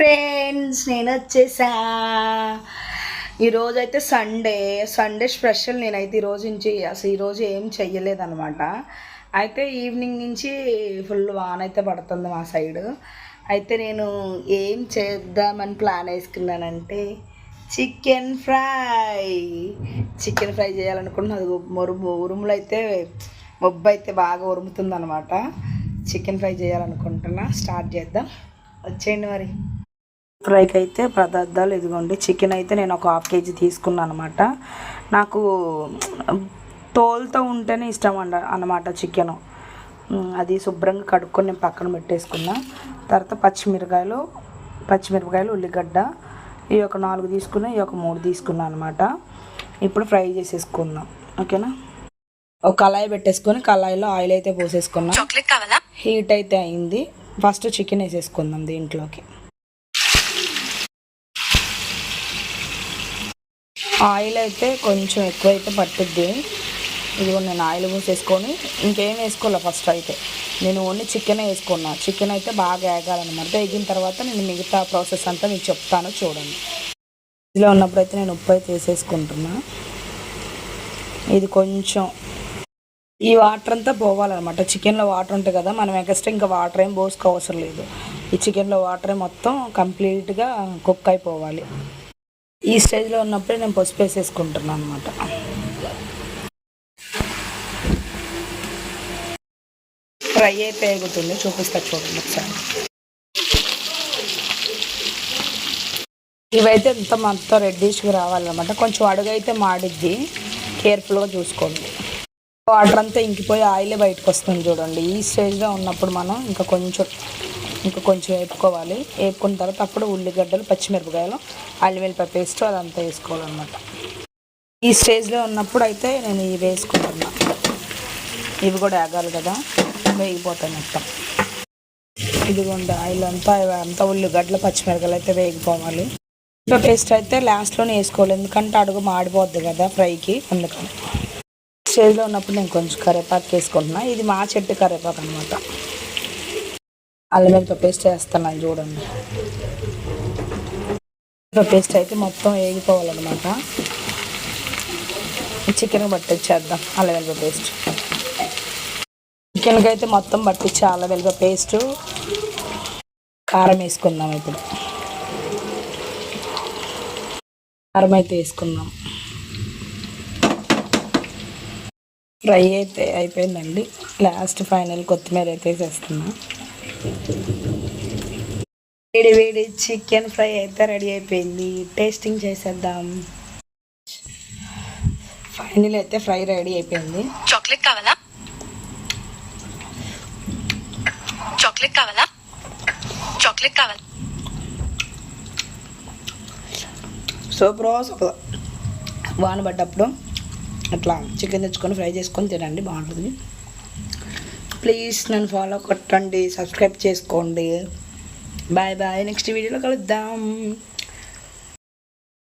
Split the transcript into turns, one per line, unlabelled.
Friends నేను వచ్చేసా. ఈరోజు అయితే సండే సండే స్పెషల్ నేనైతే ఈరోజు నుంచి అసలు ఈరోజు ఏం చెయ్యలేదనమాట అయితే ఈవినింగ్ నుంచి ఫుల్ వాన్ అయితే పడుతుంది మా సైడ్ అయితే నేను ఏం చేద్దామని ప్లాన్ వేసుకున్నానంటే చికెన్ ఫ్రై చికెన్ ఫ్రై చేయాలనుకుంటున్నా అది మొరుము ఉరుములు అయితే మొబ్బు అయితే బాగా ఉరుముతుంది అనమాట చికెన్ ఫ్రై చేయాలనుకుంటున్నా. స్టార్ట్ చేద్దాం. వచ్చేయండి మరి. ఫ్రైకి అయితే పదార్థాలు ఇదిగోండి. చికెన్ అయితే నేను ఒక హాఫ్ కేజీ తీసుకున్నాను అనమాట నాకు తోలుతో ఉంటేనే ఇష్టం అండ అనమాట చికెను అది శుభ్రంగా కడుక్కొని నేను పక్కన పెట్టేసుకున్నా. తర్వాత పచ్చిమిరకాయలు పచ్చిమిరపకాయలు ఉల్లిగడ్డ ఈ ఒక నాలుగు తీసుకున్నా ఈ ఒక మూడు తీసుకున్నా అనమాట ఇప్పుడు ఫ్రై చేసేసుకుందాం. ఓకేనా? ఒక కళాయి పెట్టేసుకొని కళాయిలో ఆయిల్ అయితే పోసేసుకున్నాం. హీట్ అయితే అయింది. ఫస్ట్ చికెన్ వేసేసుకుందాం దీంట్లోకి. ఆయిల్ అయితే కొంచెం ఎక్కువైతే పట్టుద్ది. ఇదిగో నేను ఆయిల్ పోసేసుకొని ఇంకేం వేసుకోలే ఫస్ట్ అయితే? నేను ఓన్లీ చికెన్ వేసుకున్నా. చికెన్ అయితే బాగా వేగాలన్నమాట వేగిన తర్వాత నేను మిగతా ప్రాసెస్ అంతా మీకు చెప్తాను చూడండి. ఇదిలో ఉన్నప్పుడు అయితే నేను ఉప్పు అయితే వేసేసుకుంటున్నా. ఇది కొంచెం ఈ వాటర్ అంతా పోవాలన్నమాట. చికెన్లో వాటర్ ఉంటుంది కదా మనం ఎక్స్ట్రా ఇంకా వాటర్ ఏం పోసుకోవసరం లేదు. ఈ చికెన్లో వాటర్ మొత్తం కంప్లీట్గా కుక్ అయిపోవాలి. ఈ స్టేజ్లో ఉన్నప్పుడే నేను పసుపు వేసేసుకుంటున్నాను అనమాట ఫ్రై అయితే ఎగుతుంది చూపిస్తా చూడండి ఒకసారి. ఇవైతే ఎంత మొత్తం రెడ్డిష్గా రావాలన్నమాట. కొంచెం అడుగైతే మాడిద్ది. కేర్ఫుల్గా చూసుకోండి. వాటర్ అంతా ఇంకిపోయి ఆయిలే బయటకు వస్తుంది చూడండి. ఈ స్టేజ్లో ఉన్నప్పుడు మనం ఇంకా కొంచెం ఇంకా కొంచెం వేపుకోవాలి. వేపుకున్న తర్వాత అప్పుడు ఉల్లిగడ్డలు పచ్చిమిరపకాయలు అల్లివెల్లిపాయ పేస్ట్ అదంతా వేసుకోవాలన్నమాట. ఈ స్టేజ్లో ఉన్నప్పుడు అయితే నేను ఇవి వేసుకుంటున్నా. ఇవి కూడా వేగాలి కదా. వేగిపోతాయి మొత్తం. ఇదిగోండి ఆయిల్ అంతా అంతా ఉల్లిగడ్డలు పచ్చిమిరపకాయలు అయితే వేగిపోవాలి. ఇంకా పేస్ట్ అయితే లాస్ట్లోనే వేసుకోవాలి. ఎందుకంటే అడుగు మాడిపోద్ది కదా ఫ్రైకి. అందుకని. స్టేజ్లో ఉన్నప్పుడు నేను కొంచెం కరివేపాకు వేసుకుంటున్నా. ఇది మా చెట్టు కరివేపాకు అనమాట అల్లం పేస్ట్ వేస్తున్నాను చూడండి. పేస్ట్ అయితే మొత్తం వేగిపోవాలన్నమాట. చికెన్ పట్టించేద్దాం అల్లం వెల్లిపాయ పేస్ట్. చికెన్కి అయితే మొత్తం పట్టించే అల్లం వెల్లిపాయ పేస్ట్. కారం వేసుకుందాం ఇప్పుడు. కారం అయితే వేసుకుందాం. ఫ్రై అయితే అయిపోయిందండి. లాస్ట్ ఫైనల్ కొత్తిమీర అయితే వేసేస్తున్నాం. వేడి వేడి చికెన్ ఫ్రై అయితే రెడీ అయిపోయింది. టేస్టింగ్ చేసేద్దాం. ఫైనల్ అయితే ఫ్రై రెడీ అయిపోయింది.
చాక్లెట్ కావాలా? చాక్లెట్ కావాలా? చాక్లెట్ కావాలా?
సూపర్ సూపర్ వాన పడ్డప్పుడు అట్లా చికెన్ తెచ్చుకొని ఫ్రై చేసుకొని తినండి బాగుంటుంది. ప్లీజ్ నన్ను ఫాలో కొట్టండి సబ్స్క్రైబ్ చేసుకోండి. బాయ్ బాయ్ నెక్స్ట్ వీడియోలో కలుద్దాం.